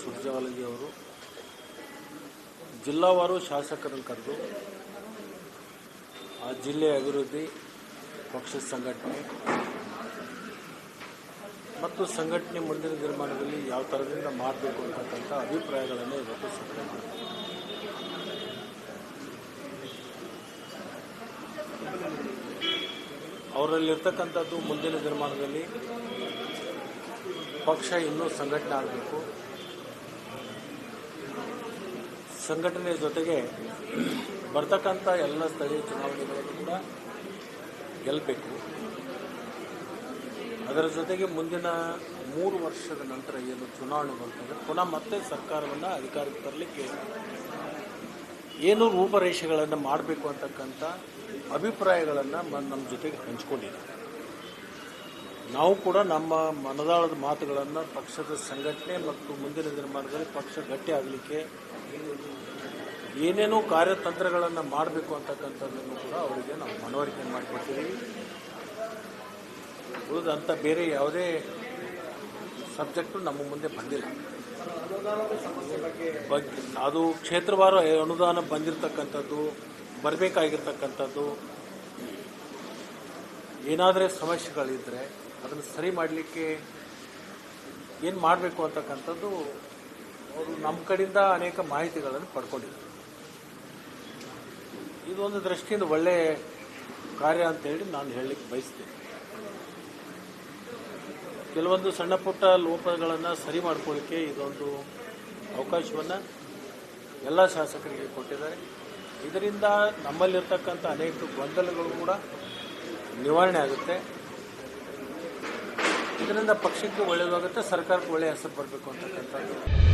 ಸುರ್ಜೇವಾಲಾಜಿ ಅವರು ಜಿಲ್ಲಾವಾರು ಶಾಸಕರನ್ನು ಕರೆದು ಆ ಜಿಲ್ಲೆಯ ಅಭಿವೃದ್ಧಿ ಪಕ್ಷದ ಸಂಘಟನೆ ಮತ್ತು ಸಂಘಟನೆ ಮುಂದಿನ ನಿರ್ಮಾಣದಲ್ಲಿ ಯಾವ ಥರದಿಂದ ಮಾಡಬೇಕು ಅಂತಕ್ಕಂಥ ಅಭಿಪ್ರಾಯಗಳನ್ನು ಇವತ್ತು ಸಭೆ ಅವರಲ್ಲಿರ್ತಕ್ಕಂಥದ್ದು ಮುಂದಿನ ನಿರ್ಮಾಣದಲ್ಲಿ ಪಕ್ಷ ಇನ್ನೂ ಸಂಘಟನೆ ಆಗಬೇಕು. ಸಂಘಟನೆ ಜೊತೆಗೆ ಬರ್ತಕ್ಕಂಥ ಎಲ್ಲ ಸ್ಥಳೀಯ ಚುನಾವಣೆಗಳನ್ನು ಕೂಡ ಗೆಲ್ಲಬೇಕು ಅದರ ಜೊತೆಗೆ ಮುಂದಿನ ಮೂರು ವರ್ಷದ ನಂತರ ಏನು ಚುನಾವಣೆ ಬರ್ತದೆ ಪುನಃ ಮತ್ತೆ ಸರ್ಕಾರವನ್ನು ಅಧಿಕಾರಕ್ಕೆ ತರಲಿಕ್ಕೆ ಏನು ರೂಪರೇಷೆಗಳನ್ನು ಮಾಡಬೇಕು ಅಂತಕ್ಕಂಥ ಅಭಿಪ್ರಾಯಗಳನ್ನು ನಮ್ಮ ಜೊತೆಗೆ ಹಂಚಿಕೊಂಡಿದ್ದಾರೆ. ನಾವು ಕೂಡ ನಮ್ಮ ಮನದಾಳದ ಮಾತುಗಳನ್ನು ಪಕ್ಷದ ಸಂಘಟನೆ ಮತ್ತು ಮುಂದಿನ ದಿನಮಾನದಲ್ಲಿ ಪಕ್ಷ ಗಟ್ಟಿ ಆಗಲಿಕ್ಕೆ ಏನೇನೋ ಕಾರ್ಯತಂತ್ರಗಳನ್ನು ಮಾಡಬೇಕು ಅಂತಕ್ಕಂಥದ್ದನ್ನು ಕೂಡ ಅವರಿಗೆ ನಾವು ಮನವರಿಕೆ ಮಾಡಿಕೊಡ್ತೀವಿ. ಉಳಿದಂಥ ಬೇರೆ ಯಾವುದೇ ಸಬ್ಜೆಕ್ಟು ನಮ್ಮ ಮುಂದೆ ಬಂದಿಲ್ಲ. ಬಗ್ಗೆ ಅದು ಕ್ಷೇತ್ರವಾರು ಅನುದಾನ ಬಂದಿರತಕ್ಕಂಥದ್ದು, ಬರಬೇಕಾಗಿರ್ತಕ್ಕಂಥದ್ದು. ಏನಾದರೆ ಸಮಸ್ಯೆಗಳಿದ್ದರೆ ಅದನ್ನು ಸರಿ ಮಾಡಲಿಕ್ಕೆ ಏನು ಮಾಡಬೇಕು ಅಂತಕ್ಕಂಥದ್ದು ಅವರು ನಮ್ಮ ಕಡೆಯಿಂದ ಅನೇಕ ಮಾಹಿತಿಗಳನ್ನು ಪಡ್ಕೊಂಡಿದ್ದಾರೆ. ಇದೊಂದು ದೃಷ್ಟಿಯಿಂದ ಒಳ್ಳೆ ಕಾರ್ಯ ಅಂತೇಳಿ ನಾನು ಹೇಳಲಿಕ್ಕೆ ಬಯಸ್ತೇನೆ. ಕೆಲವೊಂದು ಸಣ್ಣ ಪುಟ್ಟ ಲೋಪಗಳನ್ನು ಸರಿ ಮಾಡ್ಕೊಳ್ಳಿಕ್ಕೆ ಇದೊಂದು ಅವಕಾಶವನ್ನು ಎಲ್ಲ ಶಾಸಕರಿಗೆ ಕೊಟ್ಟಿದ್ದಾರೆ. ಇದರಿಂದ ನಮ್ಮಲ್ಲಿರ್ತಕ್ಕಂಥ ಅನೇಕ ಗೊಂದಲಗಳು ಕೂಡ ನಿವಾರಣೆ ಆಗುತ್ತೆ. ಇದರಿಂದ ಪಕ್ಷಕ್ಕೆ ಒಳ್ಳೆಯದಾಗುತ್ತೆ ಸರ್ಕಾರಕ್ಕೆ ಒಳ್ಳೆಯ ಹೆಸರು ಬರಬೇಕು ಅಂತಕ್ಕಂಥದ್ದು.